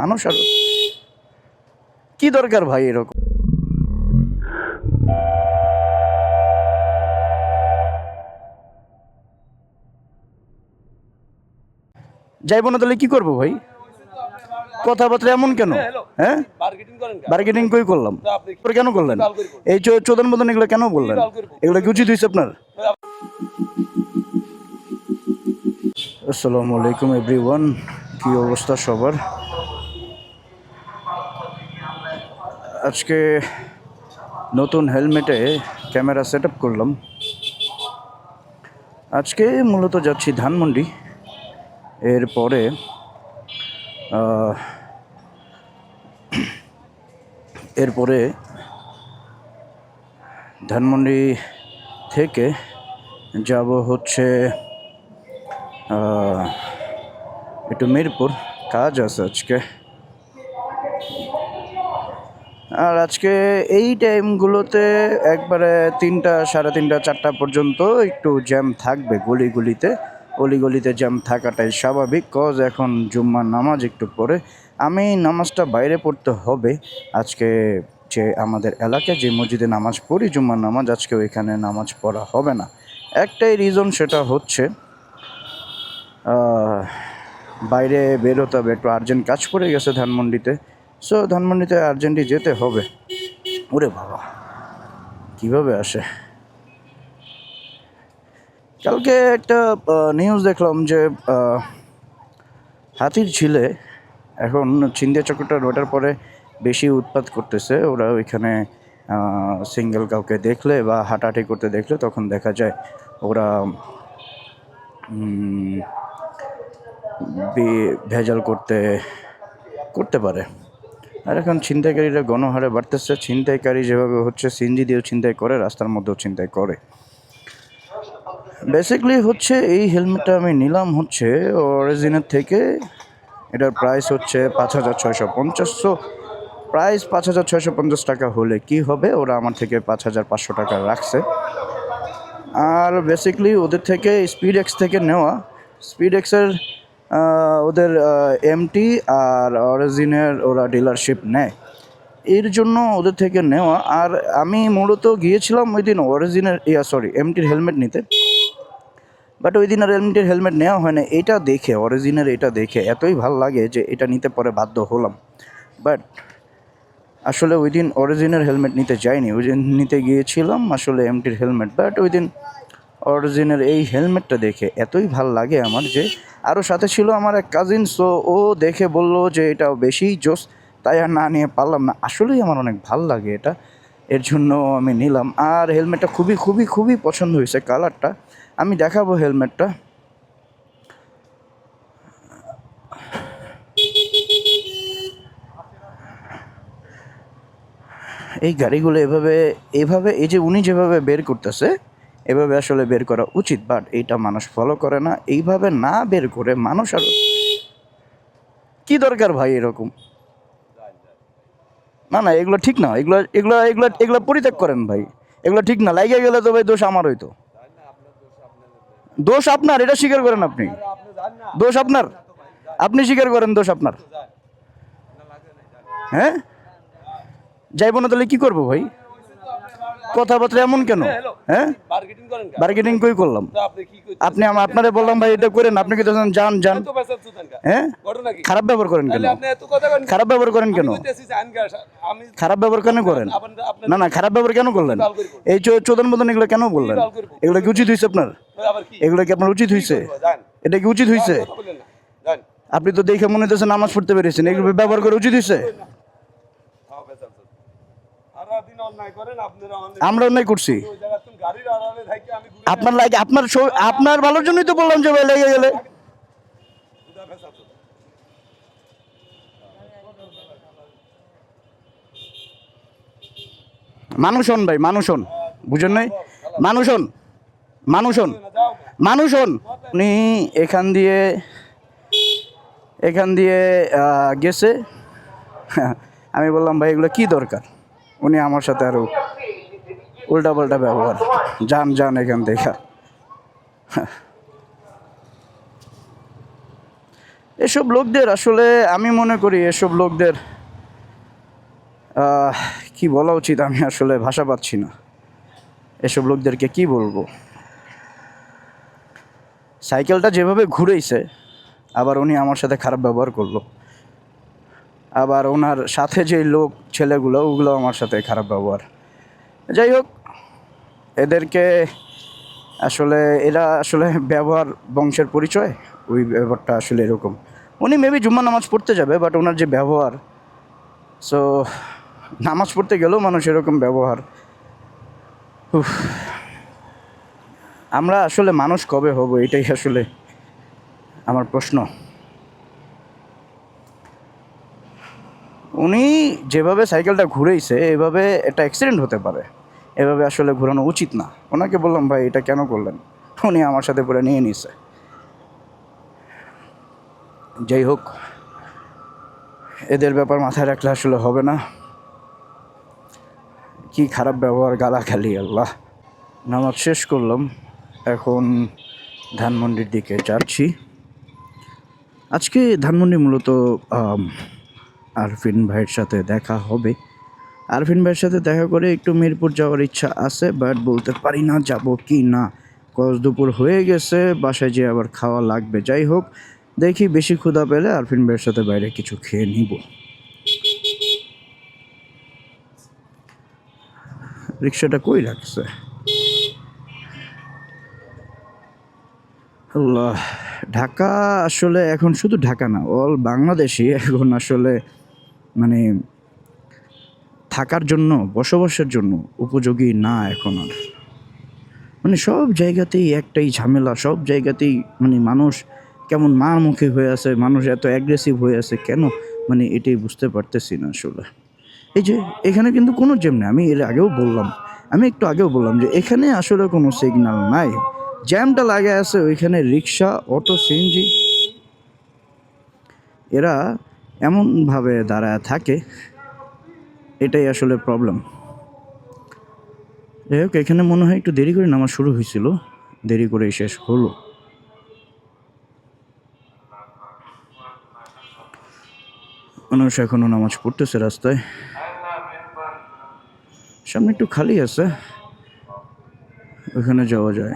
মানুষ আর কি দরকার ভাই এরকম? যাইব না তাহলে কি করব ভাই? কথাবার্তা এমন কেন? হ্যাঁ করেন বার্গেনিং কই করলাম? কেন করলেন? এই চোদন মতন এগুলো কেন বললেন? এগুলো কি উচিত হয়েছে আপনার? আসসালামু আলাইকুম এভরিওয়ান কি অবস্থা সবার? আজকে নতুন হেলমেটে ক্যামেরা সেট করলাম। আজকে মূলত যাচ্ছি ধানমন্ডি। এরপরে এরপরে ধানমন্ডি থেকে যাব হচ্ছে একটু মিরপুর। কাজ আছে আজকে। আর আজকে এই টাইমগুলোতে একবারে তিনটা, সাড়ে তিনটা, চারটা পর্যন্ত একটু জ্যাম থাকবে গলিগুলিতে। অলিগলিতে জ্যাম থাকাটাই স্বাভাবিক, কজ এখন জুম্মার নামাজ একটু পরে। আমি নামাজটা বাইরে পড়তে হবে। আজকে যে আমাদের এলাকায় যে মসজিদে নামাজ পড়ি, জুম্মার নামাজ আজকে ওইখানে নামাজ পড়া হবে না। একটাই রিজন সেটা হচ্ছে বাইরে বেরোতে হবে, একটু আর্জেন্ট কাজ পড়ে গেছে ধানমন্ডিতে। সো ধানমন্ডিতে আর্জেন্টি যেতে হবে। ওরে বাবা, কীভাবে আসে? কালকে একটা নিউজ দেখলাম যে হাতির ছিলে এখন চিন্তা চক্রটা রোটার পরে বেশি উৎপাত করতেছে। ওরা ওইখানে সিঙ্গেল কাউকে দেখলে বা হাঁটাহাঁটি করতে দেখলে তখন দেখা যায় ওরা ভেজাল করতে করতে পারে। আর এখন ছিনতাইকারীরা গণহারে বাড়তেছে। ছিনতাইকারী যেভাবে হচ্ছে সিনজি দিয়েও ছিনতাই করে, রাস্তার মধ্যেও ছিনতাই করে। বেসিকলি হচ্ছে, এই হেলমেটটা আমি নিলাম হচ্ছে অরিজিনের থেকে। এটার প্রাইস হচ্ছে পাঁচ হাজার ছয়শো পঞ্চাশশো প্রাইস পাঁচ হাজার ছয়শো পঞ্চাশ টাকা হলে কি হবে? ওরা আমার থেকে পাঁচ হাজার পাঁচশো টাকা রাখছে। আর বেসিকলি ওদের থেকে স্পিড এক্স থেকে নেওয়া। স্পিড এক্সের ওদের এমটি আর অরিজিনের ওরা ডিলারশিপ নেয়। এর জন্য ওদের থেকে নেওয়া। আর আমি মূলত গিয়েছিলাম ওই দিন অরিজিনের, ইয়া সরি এমটির হেলমেট নিতে। বাট ওই দিন আর এমটির হেলমেট নেওয়া হয় না। এটা দেখে, অরিজিনের এটা দেখে এতই ভালো লাগে যে এটা নিতে পরে বাধ্য হলাম। বাট আসলে ওই দিন অরিজিনের হেলমেট নিতে যাইনি। ওই দিন নিতে গিয়েছিলাম আসলে এমটির হেলমেট বাট ওই দিন অরিজিনের এই হেলমেটটা দেখে এতই ভালো লাগে আমার যে আরও সাথে ছিল আমার এক কাজিন সো ও দেখে বলল যে এটা বেশি জোস, তাই আর না নিয়ে পারলাম না। আসলেই আমার অনেক ভালো লাগে এটা, এর জন্য আমি নিলাম। আর হেলমেটটা খুবই খুবই খুবই পছন্দ হয়েছে কালারটা আমি দেখাবো হেলমেটটা এই গাড়িগুলো এভাবে এভাবে, এই যে উনি যেভাবে বের করতেছে এভাবে আসলে বের করা উচিত বাট এইটা মানুষ ফলো করে না। এইভাবে না বের করে মানুষ আর কি দরকার ভাই এরকম? না না, এগুলো ঠিক না। এগুলো এগুলো এগুলো এগুলো পরিত্যাগ করেন ভাই। এগুলো ঠিক না। লাইগে গেলে তো ভাই দোষ আমার হইতো। দোষ আপনার, এটা স্বীকার করেন আপনি। দোষ আপনার। আপনি স্বীকার করেন দোষ আপনার। হ্যাঁ? যাইব না তাহলে কি করব ভাই? কথাবার্তা এমন কেন? হ্যাঁ বার্গেটিং? বার্গেনিং কই করলাম? আপনি? আপনারে বললাম ভাই এটা করেন আপনি কি যান যান। কেন? হ্যাঁ? খারাপ ব্যবহার করেন কেন? আপনি এত কথা কন খারাপ ব্যবহার করেন কেন? খারাপ ব্যবহার কেন করেন? না না খারাপ ব্যবহার কেন করলেন? এই চোদন মতন এগুলো কেন বললেন? এগুলো কি উচিত হয়েছে আপনার? এগুলো কি আপনার উচিত হয়েছে এটা কি উচিত হয়েছে। যান। আপনি তো দেখে মনে হচ্ছে নামাজ পড়তে পেরেছেন এগুলো ব্যবহার করে উচিত হয়েছে হ্যাঁ, বেচাল চল। সারাদিন অন্যায় করেন, আপনারা অন্যায়- আমরা অন্যায় করছি। আপনার লাগে আপনার আপনার ভালোর জন্যই তো বললাম যে ভাই লেগে গেলে। মানুষ হন ভাই মানুষ হন। বুঝেন নাই? মানুষ হন। মানুষ হন। মানুষ হন। উনি এখান দিয়ে এখান দিয়ে আহ, গেছে। আমি বললাম ভাই এগুলো কি দরকার? উনি আমার সাথে আরও উল্টা পাল্টা ব্যবহার। যান যান এখান থেকে। এসব লোকদের আসলে আমি মনে করি এসব লোকদের কি বলা উচিত? আমি আসলে ভাষা পাচ্ছি না। এসব লোকদেরকে কি বলব? সাইকেলটা যেভাবে ঘুরেইছে, আবার উনি আমার সাথে খারাপ ব্যবহার করল। আবার ওনার সাথে যে লোক, ছেলেগুলো, ওগুলো আমার সাথে খারাপ ব্যবহার। যাই হোক, এদেরকে আসলে এরা আসলে ব্যবহার বংশের পরিচয়, ওই ব্যাপারটা আসলে এরকম। উনি মেবি জুম্মা নামাজ পড়তে যাবে বাট ওনার যে ব্যবহার সো নামাজ পড়তে গেলেও মানুষ এরকম ব্যবহার। আমরা আসলে মানুষ কবে হব, এটাই আসলে আমার প্রশ্ন। উনি যেভাবে সাইকেলটা ঘুরেইছে, এভাবে একটা অ্যাক্সিডেন্ট হতে পারে। এভাবে আসলে ঘোরানো উচিত না। ওনাকে বললাম, ভাই, এটা কেন করলেন? উনি আমার সাথে পুরো নিয়ে নিছে। যাই হোক, এদের ব্যাপার মাথায় রাখলে আসলে হবে না। কি খারাপ ব্যবহার, গালাগালি, আল্লাহ। নামাজ শেষ করলাম। এখন ধানমন্ডির দিকে যাচ্ছি। আজকে ধানমন্ডি মূলত আরফিন ভাইয়ের সাথে দেখা হবে। আরফিন ভাইয়ের সাথে দেখা করে একটু মিরপুর যাওয়ার ইচ্ছা আছে বাট বলতে পারি না যাব কি না। কস দুপুর হয়ে গেছে, বাসায় যেয়ে আবার খাওয়া লাগবে। যাই হোক, দেখি বেশি ক্ষুধা পেলে আরফিন ভাইয়ের সাথে বাইরে কিছু খেয়ে নিব। রিক্সাটা কই রাখছে? ঢাকা আসলে এখন শুধু ঢাকা না অল বাংলাদেশই এখন আসলে মানে থাকার জন্য, বসবাসের জন্য উপযোগী না এখন আর। মানে সব জায়গাতেই একটাই ঝামেলা, সব জায়গাতেই মানে মানুষ কেমন মার মুখে হয়ে আছে, মানুষ এত অ্যাগ্রেসিভ হয়ে আছে, কেন? মানে এটাই বুঝতে পারতেছি না আসলে। এই যে, এখানে কিন্তু কোনো জ্যাম নেই, আমি এর আগেও বললাম। আমি একটু আগেও বললাম যে, এখানে আসলে কোনো সিগন্যাল নাই। জ্যামটা লাগে আছে ওইখানে রিক্সা, অটো, সিএনজি। এরা এমনভাবে দাঁড়ায় থাকে, এটাই আসলে প্রবলেম যাই হোক, এখানে মনে হয় একটু দেরি করে নামাজ শুরু হয়েছিল। দেরি করে শেষ হলো। মানুষ এখনও নামাজ পড়তেছে রাস্তায়। সামনে একটু খালি আছে। ওখানে যাওয়া যায়।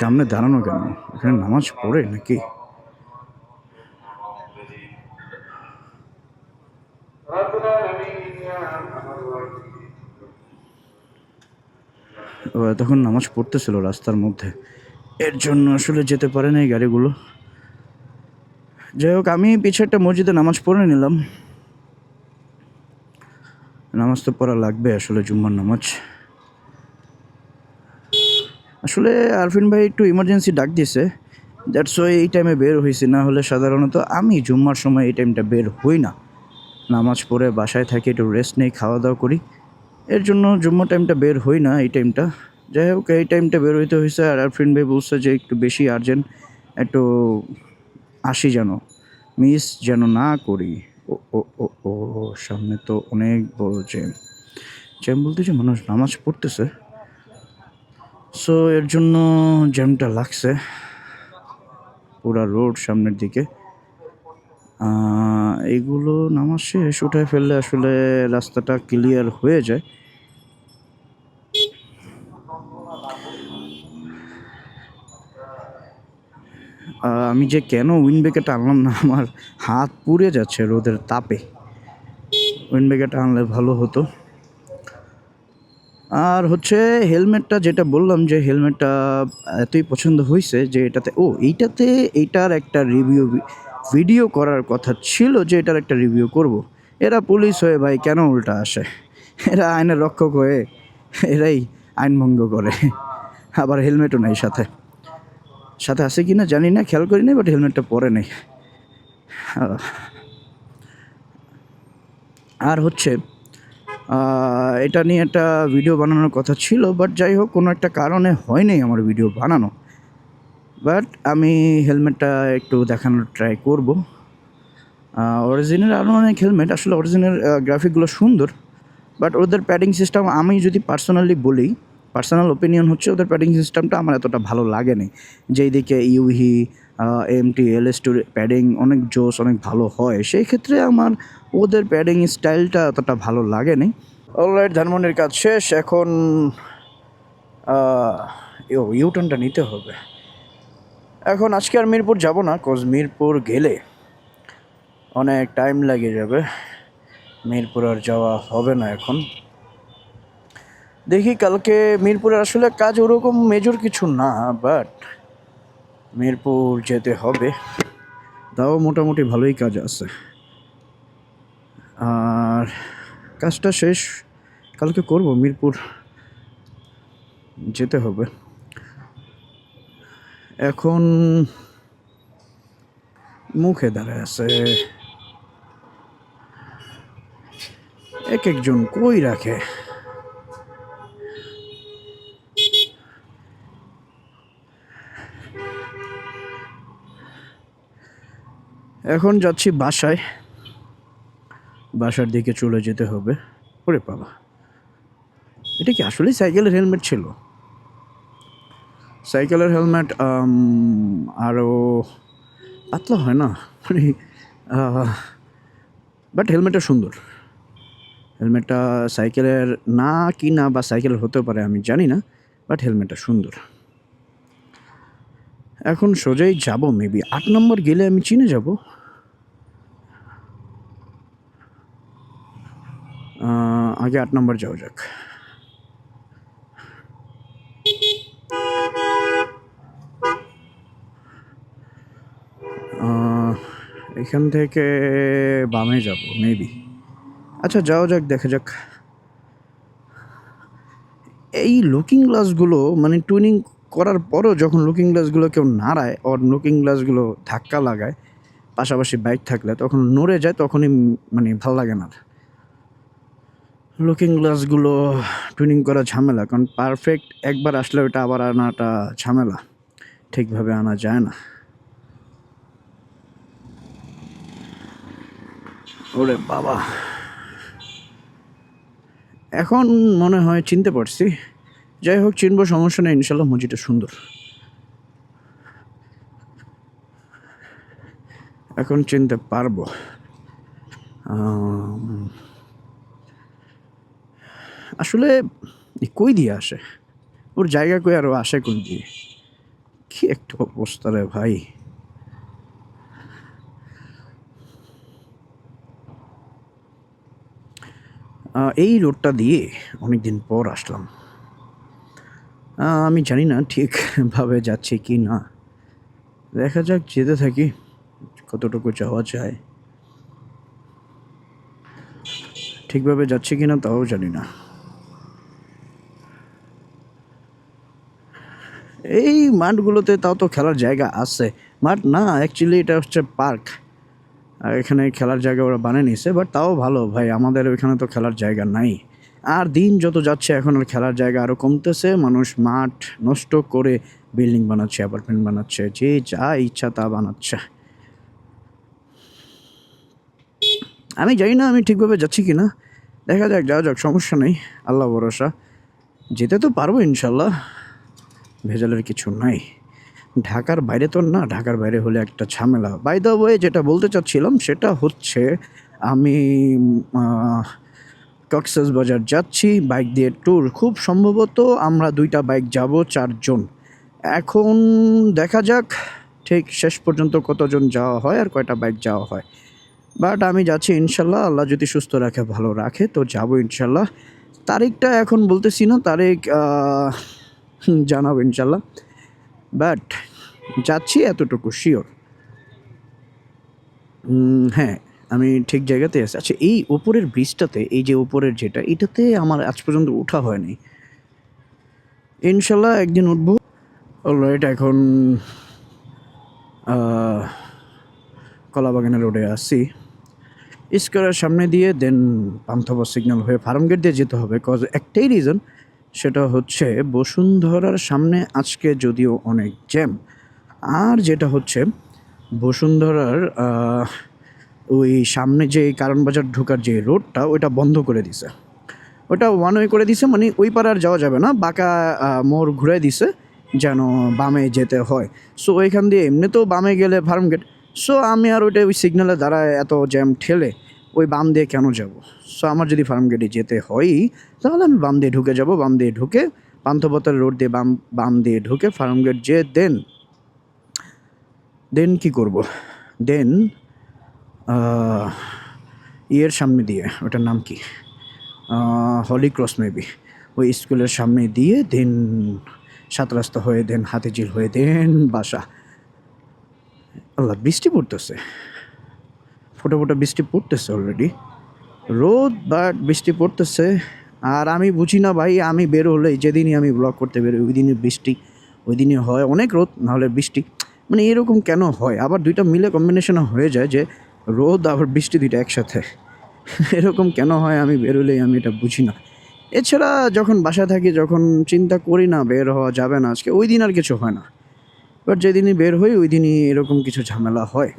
সামনে দাঁড়ানো কেন? এখানে নামাজ পড়ে নাকি ও তখন নামাজ পড়তেছিল রাস্তার মধ্যে। এর জন্য আসলে যেতে পারে না এই গাড়িগুলো। যাই হোক, আমি পিছে একটা মসজিদে নামাজ পড়ে নিলাম। নামাজ তো পড়া লাগবে আসলে জুম্মার নামাজ। আসলে আরফিন ভাই একটু ইমার্জেন্সি ডাক দিয়েছে। দ্যাটস ওয়াই এই টাইমে বের হয়েছি, না হলে সাধারণত আমি জুম্মার সময় এই টাইমটা বের হই না। নামাজ পড়ে বাসায় থাকি, একটু রেস্ট নেই খাওয়া দাওয়া করি। এর জন্য জুম্মা টাইমটা বের হই না এই টাইমটা যাই হোক, এই টাইমটা বের হইতে হয়েছে আর আরফিন ভাই বলছে যে একটু বেশি আর্জেন্ট একটু আসি যেন। মিস যেন না করি। ও ও ও ও, সামনে তো অনেক বড় জ্যাম জ্যাম বলতে যে মানুষ নামাজ পড়তেছে। সো এর জন্য জ্যামটা লাগছে। পুরা রোড সামনের দিকে। এগুলো নামাজ শেষ, উঠায় ফেললে আসলে রাস্তাটা ক্লিয়ার হয়ে যায়। আমি যে কেন উইনবেকেটা আনলাম না, আমার হাত পুড়ে যাচ্ছে রোদের তাপে। উইনবেকেটা আনলে ভালো হতো। আর হচ্ছে হেলমেটটা যেটা বললাম যে হেলমেটটা এতই পছন্দ হয়েছে যে এটাতে, ও, এইটাতে এইটার একটা রিভিউ ভিডিও করার কথা ছিল যে এটার একটা রিভিউ করব। এরা পুলিশ হয়ে ভাই কেন উল্টা আসে এরা আইনের রক্ষক হয়ে এরাই আইন ভঙ্গ করে আবার হেলমেটও নেই সাথে সাথে আছে কি না জানি না, খেয়াল করি না বাট হেলমেটটা পরে নেই। আর হচ্ছে এটা নিয়ে একটা ভিডিও বানানোর কথা ছিল বাট যাই হোক, কোনো একটা কারণে হয়নি আমার ভিডিও বানানো বাট আমি হেলমেটটা একটু দেখানোর ট্রাই করব। অরিজিনাল আরও অনেক হেলমেট, আসলে অরিজিনাল গ্রাফিকগুলো সুন্দর বাট ওদের প্যাডিং সিস্টেম আমি যদি পার্সোনালি বলি পার্সোনাল ওপিনিয়ন হচ্ছে ওদের প্যাডিং সিস্টেমটা আমার এতটা ভালো লাগেনি যেই দিকে ইউহি এম টি এল এস টুর প্যাডিং অনেক জোস অনেক ভালো হয় সেই ক্ষেত্রে আমার ওদের প্যাডিং স্টাইলটা এতটা ভালো লাগে লাগেনি অলরাইট ধানমন্ডির কাজ শেষ, এখন ইউটার্নটা নিতে হবে। এখন আজকে আর মিরপুর যাব না কজ মিরপুর গেলে অনেক টাইম লেগে যাবে। মিরপুর আর যাওয়া হবে না এখন। দেখি কালকে মিরপুরের আসলে কাজ ওরকম মেজর কিছু না বাট মিরপুর যেতে হবে। তাও মোটামুটি ভালোই কাজ আছে। আর কাজটা শেষ, কালকে করব, মিরপুর যেতে হবে। এখন মুখে দাঁড়ায় আছে। এক একজন কই রাখে? এখন যাচ্ছি বাসায়। বাসার দিকে চলে যেতে হবে। ওরে বাবা, এটা কি আসলেই সাইকেলের হেলমেট ছিল? সাইকেলের হেলমেট আরও পাতলা হয় না? মানে বাট হেলমেটটা সুন্দর। হেলমেটটা সাইকেলের না কি না বা সাইকেলের হতে পারে আমি জানি না বাট হেলমেটটা সুন্দর। এখন সোজাই যাব মেবি আট নম্বর গেলে আমি চিনে যাব। আগে আট নম্বর যাওয়া যাক। এখান থেকে বামে যাব মেবি আচ্ছা যাও যাক, দেখা যাক। এই লুকিং গ্লাসগুলো মানে টুনিং করার পরও যখন লুকিং গ্লাসগুলো কেউ নাড়ায় ওর লুকিং গ্লাসগুলো ধাক্কা লাগায়, পাশাপাশি বাইক থাকলে, তখন নড়ে যায়, তখনই মানে ভালো লাগে না। লুকিং গ্লাসগুলো টুনিং করা ঝামেলা, কারণ পারফেক্ট একবার আসলে ওটা আবার আনাটা ঝামেলা। ঠিকভাবে আনা যায় না। ওরে বাবা। এখন মনে হয় চিনতে পারছি। যাই হোক, চিনবো, সমস্যা নেই, ইনশাল্লাহ মসজিদটা সুন্দর। এখন চিনতে পারব। আসলে কই দিয়ে আসে? ওর জায়গা কই আরও আসে কোন দিয়ে? কি একটা অবস্থা রে ভাই। এই রোডটা দিয়ে অনেক দিন পর আসলাম। আমি জানি না ঠিকভাবে যাচ্ছে কি না। দেখা যাক, যেতে থাকি, কতটুকু যাওয়া যায়। ঠিকভাবে যাচ্ছে কি না তাও জানি না। এই মাঠগুলোতে তাও তো খেলার জায়গা আছে। মাঠ না অ্যাকচুয়ালি এটা হচ্ছে পার্ক এখানে খেলার জায়গা ওরা বানিয়ে নিয়েছে বাট তাও ভালো। ভাই, আমাদের ওইখানে তো খেলার জায়গা নাই। আর দিন যত যাচ্ছে, এখন আর খেলার জায়গা আরও কমতেছে। মানুষ মাঠ নষ্ট করে বিল্ডিং বানাচ্ছে অ্যাপার্টমেন্ট বানাচ্ছে, যে যা ইচ্ছা তা বানাচ্ছে। আমি জানি না আমি ঠিকভাবে যাচ্ছি কি না দেখা যাক, যাওয়া যাক, সমস্যা নেই। আল্লাহ ভরসা। যেতে তো পারব ইনশাল্লাহ। ভেজালের কিছু নাই। ঢাকার বাইরে তো না, ঢাকার বাইরে হলে একটা ঝামেলা। বাই দ্য ওয়ে যেটা বলতে চাচ্ছিলাম, সেটা হচ্ছে আমি কক্সেস বাজার যাচ্ছি বাইক দিয়ে ট্যুর খুব সম্ভবত আমরা দুইটা বাইক যাব চারজন। এখন দেখা যাক, ঠিক শেষ পর্যন্ত কতজন যাওয়া হয় আর কয়টা বাইক যাওয়া হয়। বাট আমি যাচ্ছি ইনশাল্লাহ, আল্লাহ যদি সুস্থ রাখে, ভালো রাখে, তো যাব ইনশাল্লাহ। তারিখটা এখন বলতেছি না, তারিখ জানাব ইনশাল্লাহ। বাট যাচ্ছি এতটুকু শিওর হ্যাঁ আমি ঠিক জায়গাতে আছি। আচ্ছা এই ওপরের ব্রিজটাতে এই যে ওপরের যেটা, এটাতে আমার আজ পর্যন্ত ওঠা হয়নি। ইনশাল্লাহ একদিন উঠবো। অলরাইট, এখন কলাবাগানের রোডে আসছি স্কোয়ারের সামনে দিয়ে দেন পান্থবা সিগন্যাল হয়ে ফার্ম গেট দিয়ে যেতে হবে কজ একটাই রিজন সেটা হচ্ছে বসুন্ধরার সামনে আজকে যদিও অনেক জ্যাম, আর যেটা হচ্ছে বসুন্ধরার ওই সামনে যে কারণ বাজার ঢোকার যে রোডটা, ওইটা বন্ধ করে দিছে। ওটা ওয়ান ওয়ে করে দিছে মানে ওই পার আর যাওয়া যাবে না, বাঁকা মোড় ঘুরে দিছে, যেন বামে যেতে হয়। সো ওইখান দিয়ে এমনিতেও বামে গেলে ফার্ম গেট সো আমি আর ওইটা ওই সিগন্যালে দাঁড়ায় এত জ্যাম ঠেলে ওই বাম দিয়ে কেন যাব? সো আমার যদি ফার্ম গেটে যেতে হয়ই, তাহলে আমি বাম দিয়ে ঢুকে যাব, বাম দিয়ে ঢুকে পান্থপথের রোড দিয়ে বাম বাম দিয়ে ঢুকে ফার্ম গেট যে দেন দেন কি করব? দেন ইয়ের সামনে দিয়ে, ওটার নাম কি? হলি ক্রস মেবি ওই স্কুলের সামনে দিয়ে দেন সাত রাস্তা হয়ে দেন হাতিঝিল হয়ে দেন বাসা। আল্লাহ, বৃষ্টি পড়তেছে। ফোটা ফোটা বৃষ্টি পড়তেছে অলরেডি রোদ বাট বৃষ্টি পড়তেছে। আর আমি বুঝি না ভাই, আমি বের হলে যেদিনই আমি ব্লগ করতে বেরোই, ওই দিনই বৃষ্টি, ওই দিনই হয়। অনেক রোদ, নাহলে বৃষ্টি মানে এরকম কেন হয়? আবার দুইটা মিলে কম্বিনেশন হয়ে যায় যে রোদ আবার বৃষ্টি দুইটা একসাথে। এরকম কেন হয়? আমি বেরোলেই আমি এটা বুঝি না। এছাড়া যখন বাসায় থাকি, যখন চিন্তা করি না বের হওয়া যাবে না, আজকে ওই দিন আর কিছু হয় না। এবার যেদিনই বের হই, ওই দিনই এরকম কিছু ঝামেলা হয়।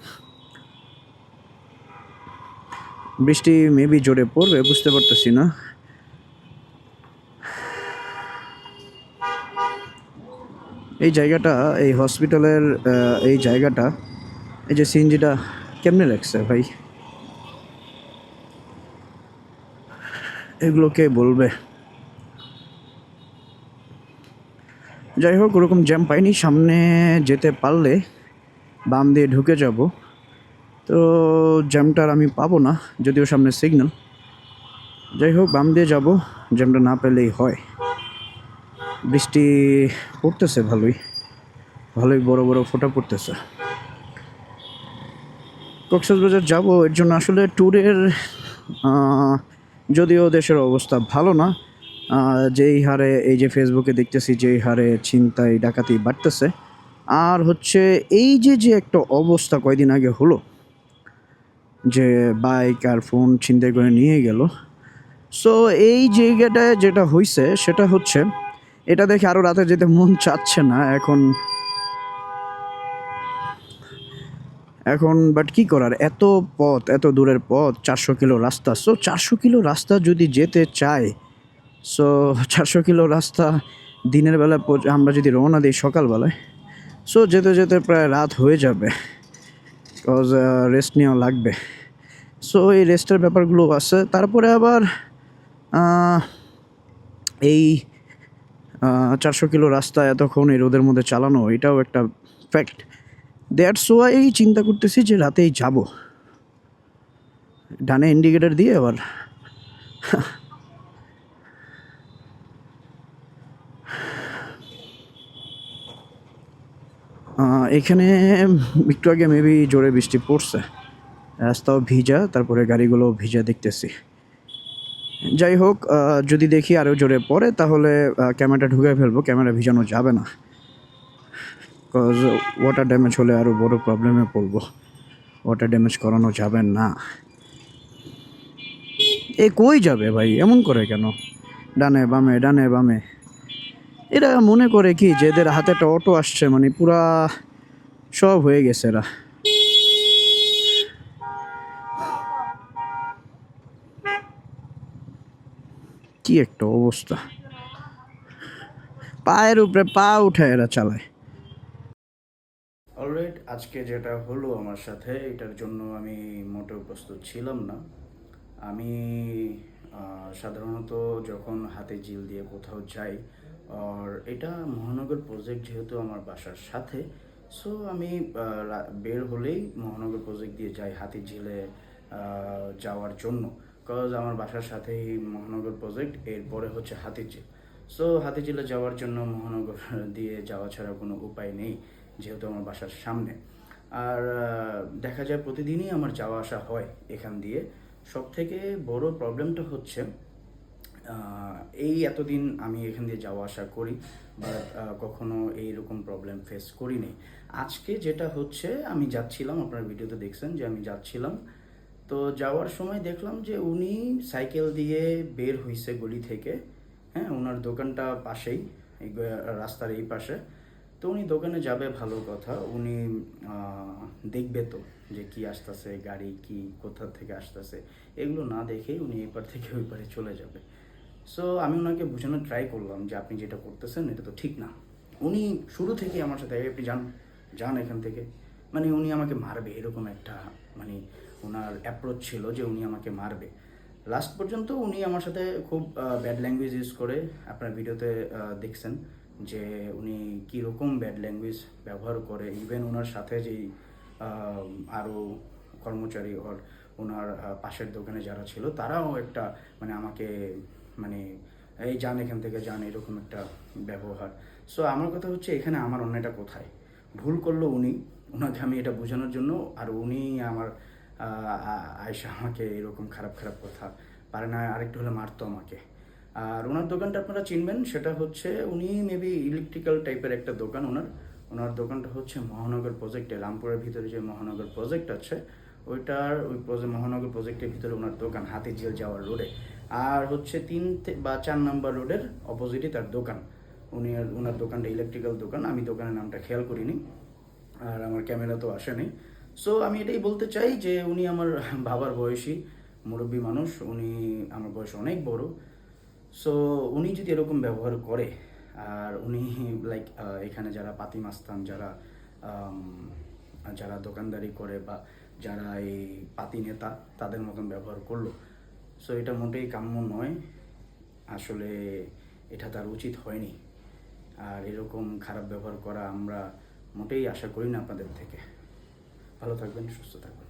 বৃষ্টি মেবি জোরে পড়বে, বুঝতে পারতেছি না। এই জায়গাটা, এই হসপিটালের এই জায়গাটা, এই যে সিএনজিটা কেমনে লাগছে ভাই? এগুলো কে বলবে? যাই হোক, ওরকম জ্যাম পাইনি, সামনে যেতে পারলে বাম দিয়ে ঢুকে যাব। তো জ্যামটা আর আমি পাবো না, যদিও সামনে সিগন্যাল যাই হোক, বাম দিয়ে যাব, জ্যামটা না পেলেই হয়। বৃষ্টি পড়তেছে ভালোই ভালোই বড় বড় ফোটা পড়তেছে। কক্সবাজার যাব, এর জন্য আসলে ট্যুরের যদিও দেশের অবস্থা ভালো না যেই হারে, এই যে ফেসবুকে দেখতেছি যেই হারে ছিনতাই, ডাকাতি বাড়তেছে। আর হচ্ছে, এই যে যে একটা অবস্থা কয়দিন আগে হলো যে বাইক আর ফোন ছিনতাই করে নিয়ে গেল। সো এই জায়গাটায় যেটা হয়েছে সেটা হচ্ছে, এটা দেখে আরও রাতে যেতে মন চাচ্ছে না, এখন এখন বাট কি করার? এত পথ, এত দূরের পথ, চারশো কিলো রাস্তা। সো চারশো কিলো রাস্তা যদি যেতে চায় সো চারশো কিলো রাস্তা দিনের বেলা আমরা যদি রওনা দিই সকালবেলায় সো যেতে যেতে প্রায় রাত হয়ে যাবে। বিকজ রেস্ট নেওয়া লাগবে। সো এই রেস্টের ব্যাপারগুলো আছে। তারপরে আবার এই চারশো কিলো রাস্তা এতক্ষণ এই রোদের মধ্যে চালানো, এটাও একটা ফ্যাক্ট দ্যাটস ওয়াই চিন্তা করতেছি যে রাতেই যাব। ডানে ইন্ডিকেটার দিয়ে আবার এখানে একটু আগে মেবি জোরে বৃষ্টি পড়ছে। রাস্তাও ভিজা, তারপরে গাড়িগুলো ভিজা দেখতেছি। যাই হোক যদি দেখি আরও জোরে পড়ে, তাহলে ক্যামেরাটা ঢুকে ফেলব, ক্যামেরা ভিজানো যাবে না। বিকজ ওয়াটার ড্যামেজ হলে আরও বড় প্রবলেমে পড়ব। ওয়াটার ড্যামেজ করানো যাবে না। এ কই যাবে ভাই? এমন করে কেন? ডানে বামে ডানে বামে। এরা মনে করে কি যে এদের হাতে একটা অটো আসছে মানে পুরা সব হয়ে গেছে এরা। কি একটা অবস্থা। পায়ের উপরে পা উঠে এরা চালায়। অলরেড আজকে যেটা হলো আমার সাথে, এটার জন্য আমি মোটেও প্রস্তুত ছিলাম না। আমি সাধারণত যখন হাতে জিল দিয়ে কোথাও যাই আর এটা মহানগর প্রজেক্ট যেহেতু আমার বাসার সাথে সো আমি বের হলেই মহানগর প্রজেক্ট দিয়ে যাই হাতি ঝিলে যাওয়ার জন্য। কজ আমার বাসার সাথেই মহানগর প্রজেক্ট এরপরে হচ্ছে হাতিঝিল সো হাতিঝিলে যাওয়ার জন্য মহানগর দিয়ে যাওয়া ছাড়া কোনো উপায় নেই, যেহেতু আমার বাসার সামনে। আর দেখা যায় প্রতিদিনই আমার যাওয়া আসা হয় এখান দিয়ে। সব থেকে বড় প্রবলেমটা হচ্ছে এই এতদিন আমি এখান দিয়ে যাওয়া আসা করি বাট কখনো এইরকম প্রবলেম ফেস করিনি। আজকে যেটা হচ্ছে, আমি যাচ্ছিলাম, আপনার ভিডিওতে দেখছেন যে আমি যাচ্ছিলাম। তো যাওয়ার সময় দেখলাম যে উনি সাইকেল দিয়ে বের হইছে গলি থেকে। হ্যাঁ ওনার দোকানটা পাশেই, এই রাস্তার এই পাশে। তো উনি দোকানে যাবে, ভালো কথা। উনি দেখবে তো যে কি আসতেছে, গাড়ি কি কোথা থেকে আসতেছে। এগুলো না দেখেই উনি এপার থেকে ওই পারে চলে যাবে। সো আমি ওনাকে বোঝানোর ট্রাই করলাম যে আপনি যেটা করতেছেন, এটা তো ঠিক না। উনি শুরু থেকে আমার সাথে, "এই আপনি যান যান এখান থেকে। মানে উনি আমাকে মারবে, এরকম একটা মানে ওনার অ্যাপ্রোচ ছিল যে উনি আমাকে মারবে। লাস্ট পর্যন্ত উনি আমার সাথে খুব ব্যাড ল্যাঙ্গুয়েজ ইউজ করে, আপনার ভিডিওতে দেখছেন যে উনি কীরকম ব্যাড ল্যাঙ্গুয়েজ ব্যবহার করে। ইভেন ওনার সাথে যেই আরও কর্মচারী ওর ওনার পাশের দোকানে যারা ছিল, তারাও একটা মানে আমাকে মানে এই যান এখান থেকে যান, এরকম একটা ব্যবহার। সো আমার কথা হচ্ছে, এখানে আমার অন্যটা কোথায়? ভুল করল উনি ওনাকে আমি এটা বোঝানোর জন্য, আর উনি আমার আয়সা আমাকে এরকম খারাপ খারাপ কথা পারে না, আরেকটু হলে মারতো আমাকে। আর ওনার দোকানটা আপনারা চিনবেন, সেটা হচ্ছে, উনি মেবি ইলেকট্রিক্যাল টাইপের একটা দোকান ওনার। ওনার দোকানটা হচ্ছে মহানগর প্রজেক্টে রামপুরের ভিতরে যে মহানগর প্রজেক্ট আছে, ওইটার, ওই মহানগর প্রজেক্টের ভিতরে ওনার দোকান হাতে জেল যাওয়ার রোডে আর হচ্ছে তিন বা চার নাম্বার রোডের অপোজিটে তার দোকান। উনি আর- ওনার দোকানটা ইলেকট্রিক্যাল দোকান, আমি দোকানের নামটা খেয়াল করিনি, আর আমার ক্যামেরা তো আসেনি সো আমি এটাই বলতে চাই যে উনি আমার বাবার বয়সী, মুরব্বী মানুষ, উনি আমার বয়স অনেক বড়। সো উনি যদি এরকম ব্যবহার করে, আর উনি লাইক এখানে যারা পাতি মাস্তান, যারা যারা দোকানদারি করে বা যারা এই পাতি নেতা, তাদের মতন ব্যবহার করল সো এটা মোটেই কাম্য নয়। আসলে এটা তার উচিত হয়নি। আর এরকম খারাপ ব্যবহার করা আমরা মোটেই আশা করি না আপনাদের থেকে। ভালো থাকবেন, সুস্থ থাকবেন।